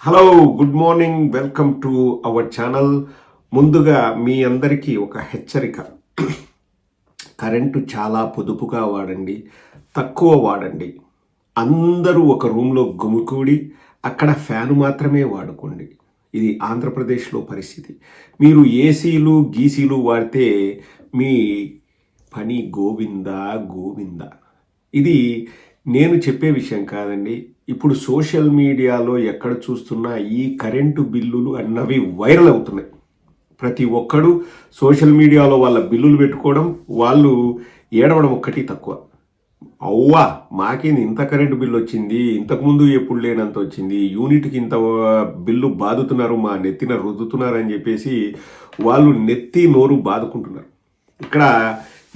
Hello good morning welcome to our channel ముందుగా మీ అందరికీ ఒక హెచ్చరిక. కరెంటు చాలా పొదుపుగా వాడండి తక్కువ వాడండి. అందరూ ఒక రూమ్లో గుమికూడి అక్కడ ఫ్యాను మాత్రమే వాడుకోండి. ఇది ఆంధ్రప్రదేశ్లో పరిస్థితి. మీరు ఏసీలు గీసీలు వాడితే మీ పని గోవిందా గోవిందా. ఇది నేను చెప్పే విషయం కాదండి. ఇప్పుడు సోషల్ మీడియాలో ఎక్కడ చూస్తున్నా ఈ కరెంటు బిల్లులు అన్నవి వైరల్ అవుతున్నాయి. ప్రతి ఒక్కడు సోషల్ మీడియాలో వాళ్ళ బిల్లులు పెట్టుకోవడం వాళ్ళు ఏడవడం ఒక్కటి తక్కువ. అవ్వా మాకేంది ఇంత కరెంటు బిల్లు వచ్చింది ఇంతకుముందు ఎప్పుడు లేనంత వచ్చింది యూనిట్కి ఇంత బిల్లు బాదుతున్నారు మా నెత్తిన రుద్దుతున్నారు అని చెప్పేసి వాళ్ళు నెత్తి నోరు బాదుకుంటున్నారు. ఇక్కడ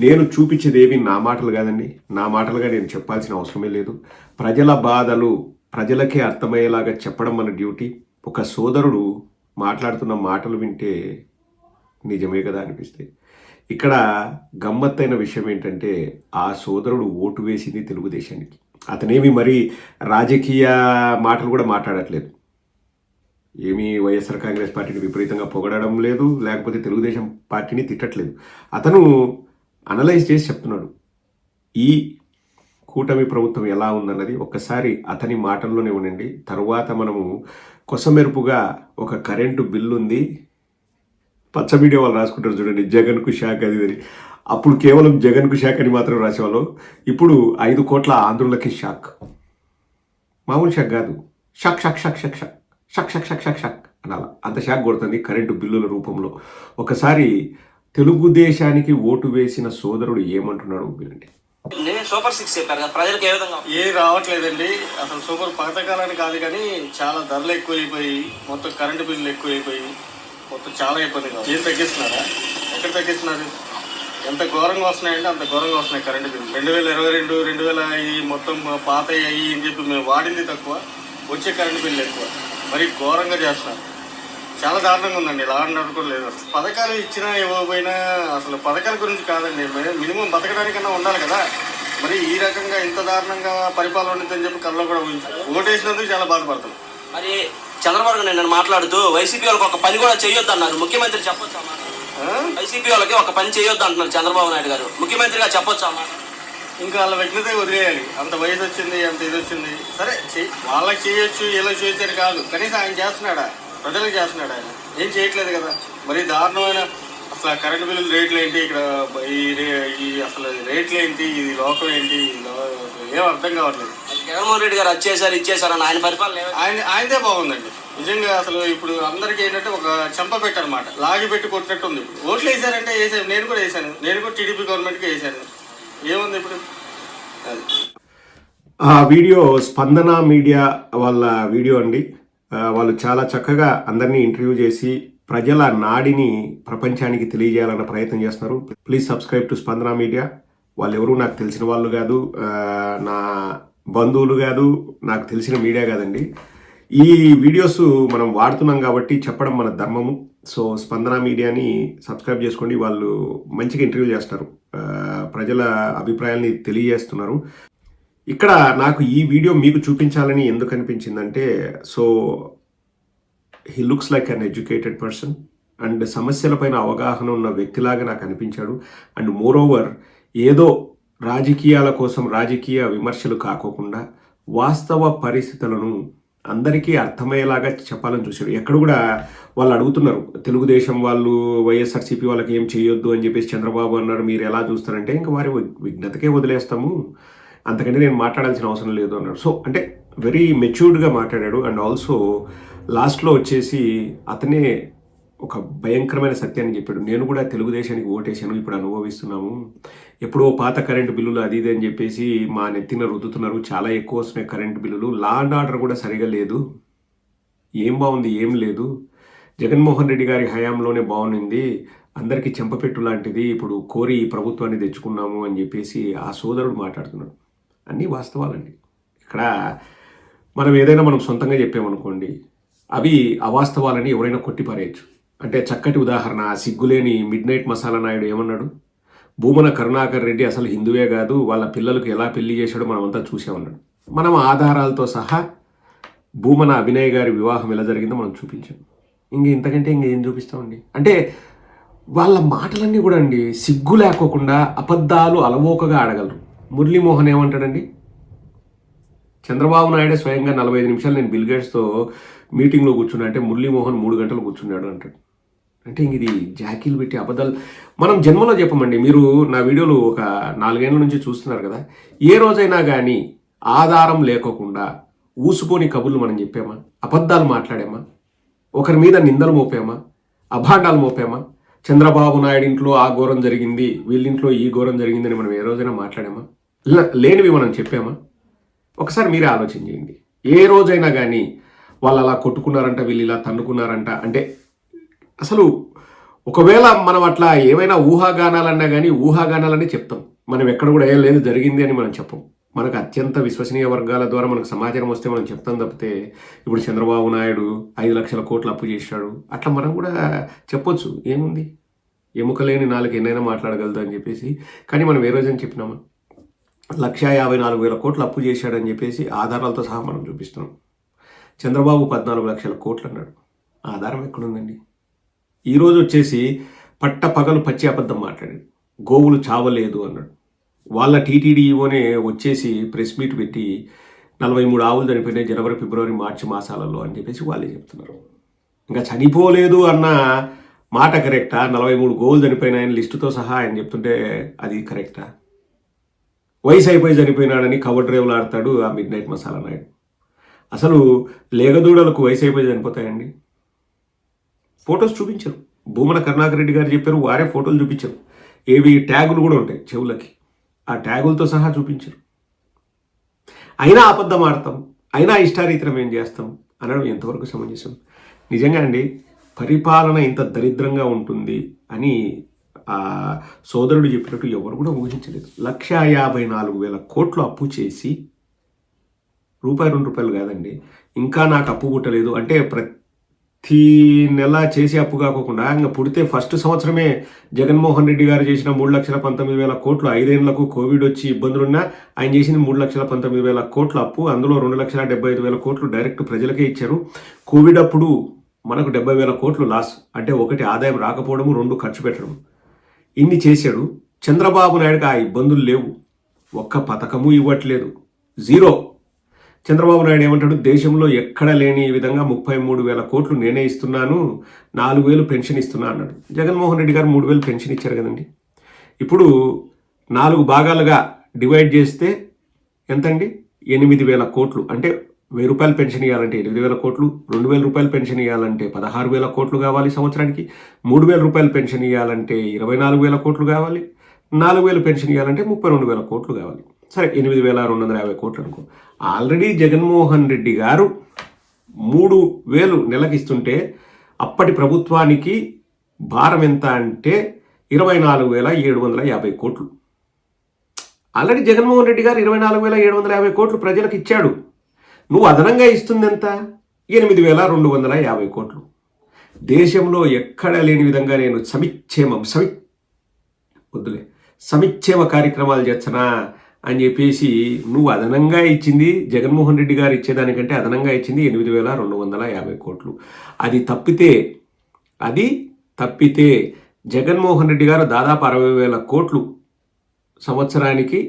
నేను చూపించేదేవి నా మాటలు కాదండి. నా మాటలుగా నేను చెప్పాల్సిన అవసరమే లేదు. ప్రజల బాధలు ప్రజలకే అర్థమయ్యేలాగా చెప్పడం మన డ్యూటీ. ఒక సోదరుడు మాట్లాడుతున్న మాటలు వింటే నిజమే కదా అనిపిస్తాయి. ఇక్కడ గమ్మత్తైన విషయం ఏంటంటే ఆ సోదరుడు ఓటు వేసింది తెలుగుదేశానికి. అతనేమి మరి రాజకీయ మాటలు కూడా మాట్లాడట్లేదు. ఏమీ వైఎస్ఆర్ కాంగ్రెస్ పార్టీని విపరీతంగా పొగడడం లేదు లేకపోతే తెలుగుదేశం పార్టీని తిట్టట్లేదు. అతను అనలైజ్ చేసి చెప్తున్నాడు. ఈ కూటమి ప్రభుత్వం ఎలా ఉందన్నది ఒక్కసారి అతని మాటల్లోనే ఉండండి. తరువాత మనము కొసమెరుపుగా ఒక కరెంటు బిల్లు ఉంది పచ్చ మీడియా వాళ్ళు రాసుకుంటారు చూడండి జగన్కు శాఖ అది ఇది అని. అప్పుడు కేవలం జగన్కు శాఖ అని మాత్రం రాసేవాళ్ళు. ఇప్పుడు ఐదు కోట్ల ఆంధ్రులకి షాక్. మామూలు షాక్ కాదు. Shock shock shock shock shock. Shock shock shock shock shock అనాల. అంత షాక్ కొడుతుంది కరెంటు బిల్లుల రూపంలో. ఒకసారి తెలుగుదేశానికి ఓటు వేసిన సోదరుడు ఏమంటున్నాడు వినండి నేను సూపర్ సిక్స్ చెప్పారు కదా ప్రజలకు ఏ విధంగా ఏ రావట్లేదండి. అసలు సూపర్ పథకాలని కాదు కానీ చాలా ధరలు ఎక్కువైపోయి మొత్తం కరెంటు బిల్లులు ఎక్కువైపోయి మొత్తం చాలా ఇబ్బందిగా. ఏం తగ్గిస్తున్నారా? ఎక్కడ తగ్గిస్తున్నారు? ఎంత ఘోరంగా వస్తున్నాయంటే అంత ఘోరంగా వస్తున్నాయి కరెంటు బిల్లు. రెండు వేల ఇరవై రెండు రెండు వేల ఈ మొత్తం పాత అయ్యి అని చెప్పి మేము వాడింది తక్కువ వచ్చే కరెంటు బిల్లు ఎక్కువ. మరి ఘోరంగా చేస్తున్నారు. చాలా దారుణంగా ఉందండి. ఇలా కూడా లేదు. అసలు పథకాలు ఇచ్చినా ఇవ్వకపోయినా అసలు పథకాల గురించి కాదండి. మినిమం బతకడానికన్నా ఉండాలి కదా. మరి ఈ రకంగా ఇంత దారుణంగా పరిపాలన ఉంటుందని చెప్పి కల్లో కూడా ఊహించారు ఓటేసినందుకు చాలా బాధపడతాం. మరి చంద్రబాబు నేను మాట్లాడుతూ వైసీపీ వాళ్ళకి ఒక పని కూడా చేయొద్దు అన్నారు ముఖ్యమంత్రి చెప్పొచ్చు? వైసీపీ వాళ్ళకి ఒక పని చేయొద్దు అంటున్నారు చంద్రబాబు నాయుడు గారు. ముఖ్యమంత్రిగా చెప్పొచ్చు అన్నమాట ఇంకా వాళ్ళ విఘ్నత వదిలేయాలి. అంత వయసు వచ్చింది అంత ఇది వచ్చింది. సరే వాళ్ళకి చేయొచ్చు వీళ్ళకి చేయొచ్చు కాదు. కనీసం ఆయన చేస్తున్నాడా? ప్రజలకు చేస్తున్నాడా ఆయన. ఏం చేయట్లేదు కదా. మరి దారుణమైన అసలు ఆ కరెంట్ బిల్లుల రేట్లు ఏంటి? ఇక్కడ ఈ రే- ఈ అసలు రేట్లు ఏంటి? ఇది లోకం ఏంటి? ఏం అర్థం కావట్లేదు. జగన్మోహన్ రెడ్డి గారు వచ్చేసారు ఇచ్చేసారు అని ఆయన పరిపాలన? ఆయన ఆయనదే బాగుందండి. నిజంగా అసలు ఇప్పుడు అందరికీ ఏంటంటే ఒక చెంప పెట్టనమాట లాగి పెట్టి కొట్టినట్టు ఉంది ఇప్పుడు. ఓట్లు వేసారంటే వేసాను నేను కూడా వేసాను. నేను కూడా టీడీపీ గవర్నమెంట్కి వేసాను. ఏముంది ఇప్పుడు? ఆ వీడియో స్పందన మీడియా వాళ్ళ వీడియో అండి. వాళ్ళు చాలా చక్కగా అందరినీ ఇంటర్వ్యూ చేసి ప్రజల నాడిని ప్రపంచానికి తెలియజేయాలన్న ప్రయత్నం చేస్తున్నారు. Please subscribe to Spandana media వాళ్ళు ఎవరు నాకు తెలిసిన వాళ్ళు కాదు నా బంధువులు కాదు నాకు తెలిసిన మీడియా కాదండి. ఈ వీడియోస్ మనం వాడుతున్నాం కాబట్టి చెప్పడం మన ధర్మము. సో స్పందన మీడియాని సబ్స్క్రైబ్ చేసుకోండి. వాళ్ళు మంచిగా ఇంటర్వ్యూ చేస్తారు. ప్రజల అభిప్రాయాల్ని తెలియజేస్తున్నారు. ఇక్కడ నాకు ఈ వీడియో మీకు చూపించాలని ఎందుకు అనిపించిందంటే so he looks like an educated person and సమస్యలపైన అవగాహన ఉన్న వ్యక్తిలాగా నాకు అనిపించాడు. అండ్ మోర్ ఓవర్ ఏదో రాజకీయాల కోసం రాజకీయ విమర్శలు కాకోకుండా వాస్తవ పరిస్థితులను అందరికీ అర్థమయ్యేలాగా చెప్పాలని చూశాడు. ఎక్కడ కూడా వాళ్ళు అడుగుతున్నారు తెలుగుదేశం వాళ్ళు వైఎస్ఆర్సీపీ వాళ్ళకి ఏం చేయొద్దు అని చెప్పేసి చంద్రబాబు అన్నారు మీరు ఎలా చూస్తారంటే ఇంకా వారి విఘ్నతకే వదిలేస్తాము. అంతకంటే నేను మాట్లాడాల్సిన అవసరం లేదు అన్నాడు. సో అంటే వెరీ మెచ్యూర్డ్గా మాట్లాడాడు. అండ్ ఆల్సో లాస్ట్లో వచ్చేసి అతనే ఒక భయంకరమైన సత్యాన్ని చెప్పాడు. నేను కూడా తెలుగుదేశానికి ఓటేశాను ఇప్పుడు అనుభవిస్తున్నాము. ఎప్పుడో పాత కరెంటు బిల్లులు అది ఇది అని చెప్పేసి మా నెత్తిన రుద్దుతున్నారు. చాలా ఎక్కువ వస్తున్నాయి కరెంటు బిల్లులు. లా అండ్ ఆర్డర్ కూడా సరిగా లేదు. ఏం బాగుంది ఏం లేదు. జగన్మోహన్ రెడ్డి గారి హయాంలోనే బాగుంది. అందరికీ చెంపపెట్టు లాంటిది. ఇప్పుడు కోరి ఈ ప్రభుత్వాన్ని తెచ్చుకున్నాము అని చెప్పేసి ఆ సోదరుడు మాట్లాడుతున్నాడు. అన్నీ వాస్తవాలండి. ఇక్కడ మనం ఏదైనా మనం సొంతంగా చెప్పామనుకోండి అవి అవాస్తవాలని ఎవరైనా కొట్టిపారేయచ్చు. అంటే చక్కటి ఉదాహరణ సిగ్గులేని మిడ్ నైట్ మసాలా నాయుడు ఏమన్నాడు? భూమన కరుణాకర్ రెడ్డి అసలు హిందువే కాదు వాళ్ళ పిల్లలకు ఎలా పెళ్ళి చేశాడో మనం అంతా చూసామన్నాడు. మనం ఆధారాలతో సహా భూమన అభినయ్ గారి వివాహం ఎలా జరిగిందో మనం చూపించాం. ఇంక ఇంతకంటే ఇంకేం చూపిస్తామండి? అంటే వాళ్ళ మాటలన్నీ కూడా అండి సిగ్గు లేకోకుండా అబద్ధాలు అలవోకగా ఆడగలరు. మురళీమోహన్ ఏమంటాడండి? చంద్రబాబు నాయుడే స్వయంగా నలభై ఐదు నిమిషాలు నేను బిల్ గేట్స్తో మీటింగ్లో కూర్చున్నా అంటే మురళీమోహన్ మూడు గంటలు కూర్చున్నాడు అంటాడు. అంటే ఇది జాకీలు పెట్టి అబద్ధాలు. మనం జన్మలో చెప్పమండి మీరు నా వీడియోలు ఒక నాలుగేళ్ళ నుంచి చూస్తున్నారు కదా ఏ రోజైనా కానీ ఆధారం లేకోకుండా ఊసుపోని కబుర్లు మనం చెప్పామా? అబద్ధాలు మాట్లాడామా? ఒకరి మీద నిందలు మోపామా? అభాండాలు మోపామా? చంద్రబాబు నాయుడు ఇంట్లో ఆ ఘోరం జరిగింది వీళ్ళింట్లో ఈ ఘోరం జరిగిందని మనం ఏ రోజైనా మాట్లాడామా? లేనివి మనం చెప్పామా? ఒకసారి మీరే ఆలోచన చేయండి. ఏ రోజైనా కానీ వాళ్ళు అలా కొట్టుకున్నారంట వీళ్ళు ఇలా తన్నుకున్నారంట అంటే అసలు ఒకవేళ మనం అట్లా ఏమైనా ఊహాగానాలన్నా కానీ ఊహాగానాలనే చెప్తాం. మనం ఎక్కడ కూడా ఏం లేదు జరిగింది అని మనం చెప్పం. మనకు అత్యంత విశ్వసనీయ వర్గాల ద్వారా మనకు సమాచారం వస్తే మనం చెప్తాం తప్పితే ఇప్పుడు చంద్రబాబు నాయుడు ఐదు లక్షల కోట్లు అప్పు చేశాడు అట్లా మనం కూడా చెప్పొచ్చు. ఏముంది? ఎముక లేని నాలుగు ఎన్నైనా మాట్లాడగలదు అని చెప్పేసి. కానీ మనం ఏ రోజని చెప్పినామా? లక్షా యాభై నాలుగు వేల కోట్లు అప్పు చేశాడని చెప్పేసి ఆధారాలతో సహా మనం చూపిస్తున్నాం. చంద్రబాబు పద్నాలుగు లక్షల కోట్లు అన్నాడు. ఆధారం ఎక్కడుందండి? ఈరోజు వచ్చేసి పట్ట పగలు పచ్చి అబద్ధం మాట్లాడాడు. గోవులు చావలేదు అన్నాడు. వాళ్ళ టీటీడీఓనే వచ్చేసి ప్రెస్ మీట్ పెట్టి నలభై మూడు ఆవులు చనిపోయినాయి జనవరి ఫిబ్రవరి మార్చి మాసాలలో అని చెప్పేసి వాళ్ళే చెప్తున్నారు. ఇంకా చనిపోలేదు అన్న మాట కరెక్టా? నలభై మూడు గోవులు చనిపోయినాయని లిస్టుతో సహా ఆయన చెప్తుంటే అది కరెక్టా? వయసు అయిపోయి చనిపోయినాడని కవర్ డ్రైవ్లు ఆడతాడు ఆ మిడ్ నైట్ మసాలా నాయుడు. అసలు లేగదూడలకు వయసు అయిపోయి చనిపోతాయండి? ఫొటోస్ చూపించారు. భూమన కరుణాకర్ రెడ్డి గారు చెప్పారు వారే ఫోటోలు చూపించారు. ఏవి ట్యాగులు కూడా ఉంటాయి చెవులకి. ఆ ట్యాగులతో సహా చూపించారు. అయినా అబద్ధం ఆడతాం అయినా ఇష్టారీతనం ఏం చేస్తాం అనడం ఎంతవరకు సమంజసం? నిజంగా అండి పరిపాలన ఇంత దరిద్రంగా ఉంటుంది అని ఆ సోదరుడు చెప్పినట్టు ఎవరు కూడా ఊహించలేదు. లక్ష యాభై నాలుగు వేల కోట్లు అప్పు చేసి రూపాయి రెండు రూపాయలు కాదండి ఇంకా నాకు అప్పు పుట్టలేదు. అంటే ప్రతి నెల చేసే అప్పు కాకుండా ఇంకా పుడితే ఫస్ట్ సంవత్సరమే జగన్మోహన్ రెడ్డి గారు చేసిన మూడు లక్షల పంతొమ్మిది వేల కోట్లు ఐదేళ్ళకు కోవిడ్ వచ్చి ఇబ్బందులున్నా ఆయన చేసింది మూడు లక్షల పంతొమ్మిది వేల కోట్ల అప్పు. అందులో రెండు లక్షల డెబ్బై ఐదు వేల కోట్లు డైరెక్ట్ ప్రజలకే ఇచ్చారు. కోవిడ్ అప్పుడు మనకు డెబ్బై వేల కోట్లు లాస్ అంటే ఒకటి ఆదాయం రాకపోవడము రెండు ఖర్చు పెట్టడం ఇన్ని చేశాడు చంద్రబాబు నాయుడుకి ఆ ఇబ్బందులు లేవు. ఒక్క పథకము ఇవ్వట్లేదు. జీరో. చంద్రబాబు నాయుడు ఏమంటాడు? దేశంలో ఎక్కడ లేని విధంగా ముప్పై మూడు వేల కోట్లు నేనే ఇస్తున్నాను నాలుగు వేలు పెన్షన్ ఇస్తున్నా అన్నాడు. జగన్మోహన్ రెడ్డి గారు మూడు వేలు పెన్షన్ ఇచ్చారు కదండి. ఇప్పుడు నాలుగు భాగాలుగా డివైడ్ చేస్తే ఎంతండి? ఎనిమిది వేల కోట్లు. అంటే వెయ్యి రూపాయలు పెన్షన్ ఇవ్వాలంటే ఎనిమిది వేల కోట్లు రెండు వేల రూపాయలు పెన్షన్ ఇవ్వాలంటే పదహారు వేల కోట్లు కావాలి సంవత్సరానికి మూడు వేల రూపాయలు పెన్షన్ ఇవ్వాలంటే ఇరవై నాలుగు వేల కోట్లు కావాలి నాలుగు వేలు పెన్షన్ ఇవ్వాలంటే ముప్పై రెండు వేల కోట్లు కావాలి. సరే ఎనిమిది వేల రెండు వందల యాభై కోట్లు అనుకో. ఆల్రెడీ జగన్మోహన్ రెడ్డి గారు మూడు వేలు నెలకిస్తుంటే అప్పటి ప్రభుత్వానికి భారం ఎంత అంటే ఇరవై నాలుగు వేల ఏడు వందల యాభై కోట్లు. ఆల్రెడీ జగన్మోహన్ రెడ్డి గారు ఇరవై నాలుగు వేల ఏడు వందల యాభై కోట్లు ప్రజలకు ఇచ్చాడు. నువ్వు అదనంగా ఇస్తుంది ఎంత ఎనిమిది వేల రెండు వందల యాభై కోట్లు. దేశంలో ఎక్కడ లేని విధంగా నేను సమిక్షేమం సమి వద్దులే సమిక్షేమ కార్యక్రమాలు చేస్తున్నా అని చెప్పేసి నువ్వు అదనంగా ఇచ్చింది జగన్మోహన్ రెడ్డి గారు ఇచ్చేదానికంటే అదనంగా ఇచ్చింది ఎనిమిది వేల రెండు వందల యాభై కోట్లు. అది తప్పితే అది తప్పితే జగన్మోహన్ రెడ్డి గారు దాదాపు అరవై వేల కోట్లు సంవత్సరానికి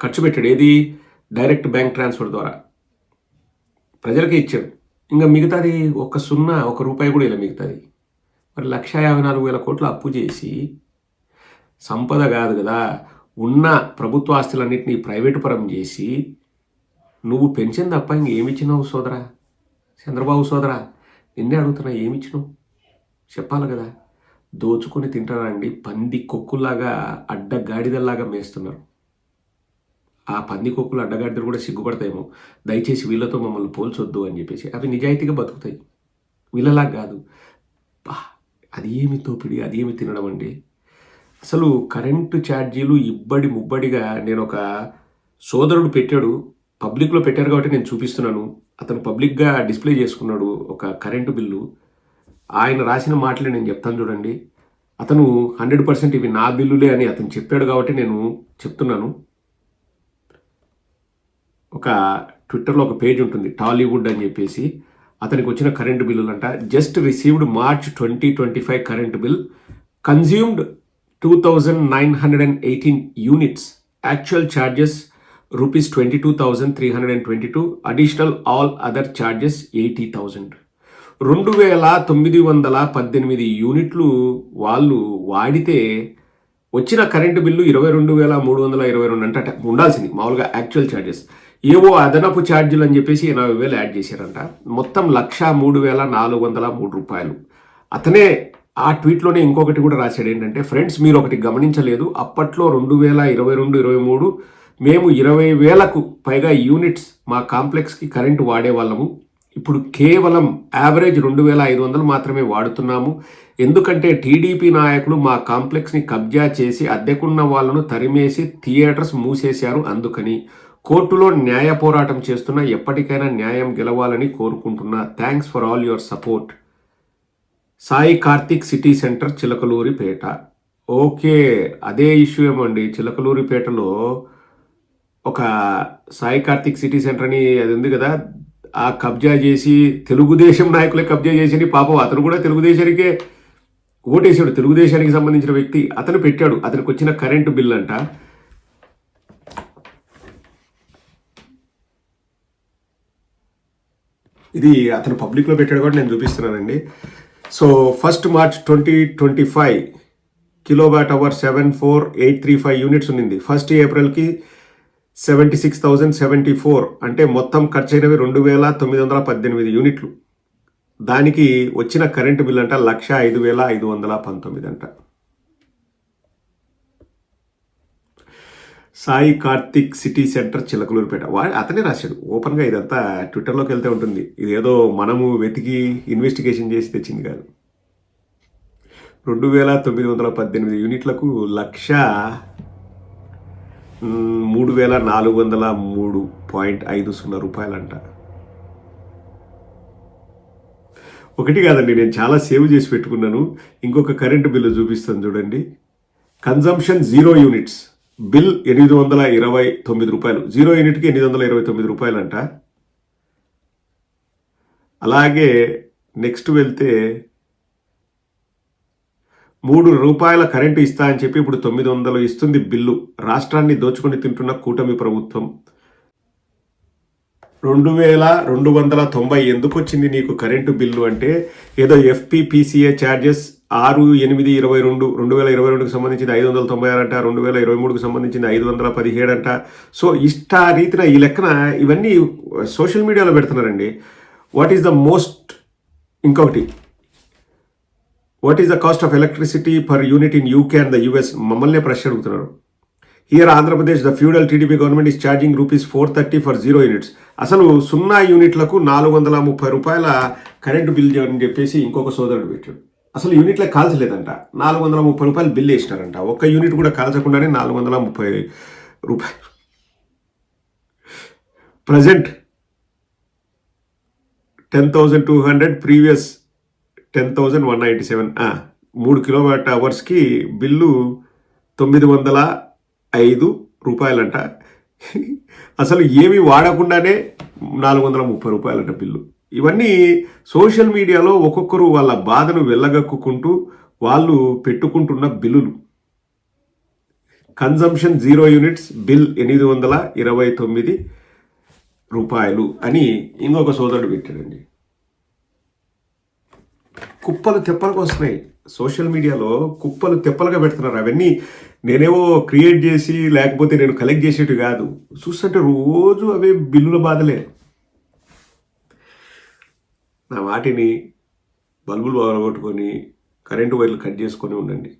ఖర్చు పెట్టాడు. ఏది? డైరెక్ట్ బ్యాంక్ ట్రాన్స్ఫర్ ద్వారా. ప్రజలకే ఇచ్చాడు. ఇంకా మిగతాది ఒక సున్నా ఒక రూపాయి కూడా ఇలా మిగతాది. మరి లక్ష యాభై నాలుగు వేల కోట్లు అప్పు చేసి సంపద కాదు కదా ఉన్న ప్రభుత్వ ఆస్తులన్నింటినీ ప్రైవేటు పరం చేసి నువ్వు పెన్షన్ తప్ప ఇంకేమిచ్చినావు సోదరా? చంద్రబాబు సోదరా నిన్నే అడుగుతున్నా ఏమిచ్చినావు? చెప్పాలి కదా. దోచుకొని తింటారండి పంది కొక్కుల్లాగా అడ్డగాడిదల్లాగా మేస్తున్నారు. ఆ పందికొక్కులు అడ్డగాడిదలు కూడా సిగ్గుపడతాయేమో. దయచేసి వీళ్ళతో మమ్మల్ని పోల్చొద్దు అని చెప్పేసి. అవి నిజాయితీగా బతుకుతాయి. వీళ్ళలా కాదు. బా అది ఏమి తోపిడి అది ఏమి తినడం అండి? అసలు కరెంటు ఛార్జీలు ఇబ్బడి ముబ్బడిగా నేను ఒక సోదరుడు పెట్టాడు. పబ్లిక్లో పెట్టారు కాబట్టి నేను చూపిస్తున్నాను. అతను పబ్లిక్గా డిస్ప్లే చేసుకున్నాడు ఒక కరెంటు బిల్లు. ఆయన రాసిన మాటలే నేను చెప్తాను చూడండి. అతను హండ్రెడ్ పర్సెంట్ ఇవి నా బిల్లులే అని అతను చెప్పాడు కాబట్టి నేను చెప్తున్నాను. ఒక ట్విట్టర్లో ఒక పేజ్ ఉంటుంది టాలీవుడ్ అని చెప్పేసి. అతనికి వచ్చిన current బిల్లులంట. Just received March twenty twenty five current bill. Consumed two thousand nine hundred and eighteen units. Actual charges rupees twenty two thousand three hundred and twenty two. Additional all other charges eighty thousand. రెండు వేల తొమ్మిది వందల పద్దెనిమిది యూనిట్లు వాళ్ళు వాడితే వచ్చిన current bill ఇరవై రెండు వేల మూడు వందల ఇరవై రెండు అంటే అంటే ఉండాల్సింది మామూలుగా యాక్చువల్ ఛార్జెస్ ఏవో అదనపు ఛార్జీలు అని చెప్పేసి ఎనభై వేలు యాడ్ చేశారంట. మొత్తం లక్ష మూడు వేల నాలుగు వందల మూడు రూపాయలు. అతనే ఆ ట్వీట్లోనే ఇంకొకటి కూడా రాశాడు. ఏంటంటే ఫ్రెండ్స్ మీరు ఒకటి గమనించలేదు. అప్పట్లో రెండు వేల ఇరవై రెండు ఇరవై మూడు మేము ఇరవై వేలకు పైగా యూనిట్స్ మా కాంప్లెక్స్కి కరెంటు వాడేవాళ్ళము. ఇప్పుడు కేవలం యావరేజ్ రెండు వేల ఐదు వందలు మాత్రమే వాడుతున్నాము. ఎందుకంటే టీడీపీ నాయకులు మా కాంప్లెక్స్ని కబ్జా చేసి అద్దెకున్న వాళ్ళను తరిమేసి థియేటర్స్ మూసేశారు అందుకని. కోర్టులో న్యాయ పోరాటం చేస్తున్నా ఎప్పటికైనా న్యాయం గెలవాలని కోరుకుంటున్నా thanks for all your support. Sai Karthik city centre Chilakaluripet okay అదే ఇష్యూ ఏమండి? చిలకలూరిపేటలో ఒక సాయి కార్తిక్ సిటీ సెంటర్ అని అది ఉంది కదా ఆ కబ్జా చేసి తెలుగుదేశం నాయకులే కబ్జా చేసి పాపం అతను కూడా తెలుగుదేశానికే ఓటేశాడు. తెలుగుదేశానికి సంబంధించిన వ్యక్తి అతను పెట్టాడు. అతనికి వచ్చిన కరెంటు బిల్ అంట ఇది అతను పబ్లిక్లో పెట్టాడు కూడా నేను చూపిస్తున్నానండి. So first March twenty twenty five kilowatt hour seven four eight three five units ఉన్నింది. First ఏప్రిల్కి seventy six thousand seventy four అంటే మొత్తం ఖర్చు అయినవి రెండు వేల తొమ్మిది వందల పద్దెనిమిది యూనిట్లు దానికి వచ్చిన కరెంటు బిల్ అంట లక్ష ఐదు వేల ఐదు వందల పంతొమ్మిది అంట. Sai Karthik city centre Chilakaluripet. వా అతనే రాశాడు. ఓపెన్గా ఇదంతా ట్విట్టర్లోకి వెళ్తే ఉంటుంది. ఇదేదో మనము వెతికి ఇన్వెస్టిగేషన్ చేసి తెచ్చింది కాదు. రెండు వేల తొమ్మిది వందల పద్దెనిమిది యూనిట్లకు లక్ష మూడు వేల నాలుగు వందల మూడు పాయింట్ ఐదు సున్నా రూపాయలంట. ఒకటి కాదండి నేను చాలా సేవ్ చేసి పెట్టుకున్నాను. ఇంకొక కరెంటు బిల్లు చూపిస్తాను చూడండి. Consumption zero units. బిల్ ఎనిమిది వందల ఇరవై తొమ్మిది రూపాయలు. జీరో యూనిట్కి ఎనిమిది వందల ఇరవై తొమ్మిది రూపాయలంట. అలాగే నెక్స్ట్ వెళ్తే మూడు రూపాయల కరెంటు ఇస్తా అని చెప్పి ఇప్పుడు తొమ్మిది వందలు ఇస్తుంది బిల్లు. రాష్ట్రాన్ని దోచుకొని తింటున్న కూటమి ప్రభుత్వం. రెండు వేల రెండు వందల తొంభై ఎందుకు వచ్చింది నీకు కరెంటు బిల్లు అంటే ఏదో ఎఫ్పిపిసిఏ ఛార్జెస్ ఆరు ఎనిమిది ఇరవై రెండు రెండు వేల ఇరవై రెండుకి సంబంధించింది ఐదు వందల తొంభై ఆరు అంట రెండు వేల ఇరవై మూడుకి సంబంధించింది ఐదు వందల పదిహేడు అంట. సో ఇష్ట రీతిన ఈ లెక్కన ఇవన్నీ సోషల్ మీడియాలో పెడుతున్నారండి. వాట్ ఈస్ ద మోస్ట్ ఇంకొకటి. What is the cost of electricity per unit in UK and the US మమ్మల్నే ప్రశ్న అడుగుతున్నారు. Here Andhra Pradesh the feudal TDP government is charging rupees four thirty for zero units అసలు సున్నా యూనిట్లకు నాలుగు వందల ముప్పై రూపాయల కరెంటు బిల్ అని చెప్పేసి ఇంకొక సోదరుడు పెట్టాడు. అసలు యూనిట్లకు కాల్చలేదంట. నాలుగు వందల ముప్పై రూపాయలు బిల్ వేసినారంట. ఒక్క యూనిట్ కూడా కాల్చకుండానే నాలుగు వందల ముప్పై రూపాయలు. Present ten thousand two hundred previous ten thousand one ninety seven. మూడు కిలోవాట్ అవర్స్కి బిల్లు తొమ్మిది వందల ఐదు రూపాయలంట. అసలు ఏమి వాడకుండానే నాలుగు వందల ముప్పై రూపాయలంట బిల్లు. ఇవన్నీ సోషల్ మీడియాలో ఒక్కొక్కరు వాళ్ళ బాధను వెళ్ళగక్కుకుంటూ వాళ్ళు పెట్టుకుంటున్న బిల్లులు. కన్జంప్షన్ జీరో యూనిట్స్ బిల్ ఎనిమిది వందల ఇరవై తొమ్మిది రూపాయలు అని ఇంకొక సోదరుడు పెట్టాడండి. కుప్పలు తెప్పలకు వస్తున్నాయి. సోషల్ మీడియాలో కుప్పలు తెప్పలుగా పెడుతున్నారు. అవన్నీ నేనేవో క్రియేట్ చేసి లేకపోతే నేను కలెక్ట్ చేసేటి కాదు. చూస్తుంటే రోజు అవే బిల్లుల బాధలే. వాటిని బల్బులు పగలగొట్టుకొని కరెంటు వైర్లు కట్ చేసుకొని ఉండండి.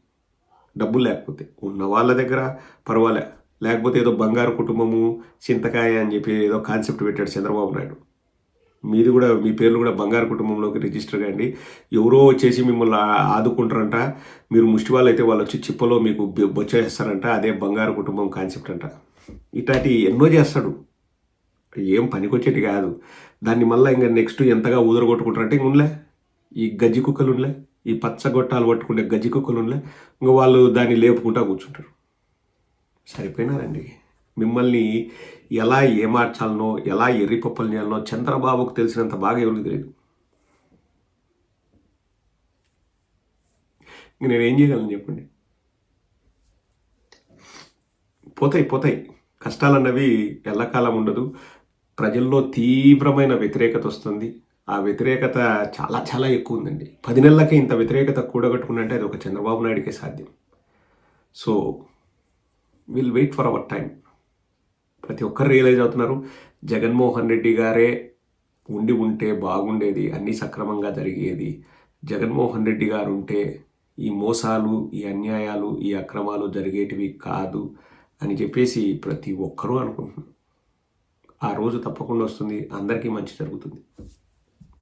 డబ్బులు లేకపోతే. ఉన్న వాళ్ళ దగ్గర పర్వాలే. లేకపోతే ఏదో బంగారు కుటుంబము చింతకాయ అని చెప్పి ఏదో కాన్సెప్ట్ పెట్టాడు చంద్రబాబు నాయుడు. మీది కూడా మీ పేర్లు కూడా బంగారు కుటుంబంలోకి రిజిస్టర్ కాండి ఎవరో వచ్చేసి మిమ్మల్ని ఆదుకుంటారంట. మీరు ముష్టి వాళ్ళు అయితే వాళ్ళు వచ్చి చిప్పలో మీకు బొచ్చేస్తారంట. అదే బంగారు కుటుంబం కాన్సెప్ట్ అంట. ఇట్లాంటి ఎన్నో చేస్తాడు. ఏం పనికొచ్చేటి కాదు. దాన్ని మళ్ళీ ఇంకా నెక్స్ట్ ఎంతగా ఊదరగొట్టుకుంటారంటే ఇంక ఉండలే ఈ గజ్జి కుక్కలు ఉండలే ఈ పచ్చ గొట్టాలు పట్టుకునే గజ్జి కుక్కలు ఉండలే ఇంకా వాళ్ళు దాన్ని లేపుకుంటా కూర్చుంటారు. సరిపోయినారండి. మిమ్మల్ని ఎలా ఏమార్చాలనో ఎలా ఎర్రిపప్పలు చేయాలనో చంద్రబాబుకు తెలిసినంత బాగా ఎవరికి తెలియదు. ఇంక నేను ఏం చేయగలను చెప్పండి? పోతాయి పోతాయి. కష్టాలన్నవి ఎల్లకాలం ఉండదు. ప్రజల్లో తీవ్రమైన వ్యతిరేకత వస్తుంది. ఆ వ్యతిరేకత చాలా చాలా ఎక్కువ ఉందండి. పది నెలలకే ఇంత వ్యతిరేకత కూడగట్టుకున్నట్టే అది ఒక చంద్రబాబు నాయుడికే సాధ్యం. So will wait for our time ప్రతి ఒక్కరు రియలైజ్ అవుతున్నారు జగన్మోహన్ రెడ్డి గారే ఉండి ఉంటే బాగుండేది అన్నీ సక్రమంగా జరిగేది. జగన్మోహన్ రెడ్డి గారు ఉంటే ఈ మోసాలు ఈ అన్యాయాలు ఈ అక్రమాలు జరిగేటివి కాదు అని చెప్పేసి ప్రతి ఒక్కరూ అనుకుంటున్నారు. ఆ రోజు తప్పకుండా వస్తుంది. అందరికీ మంచి జరుగుతుంది.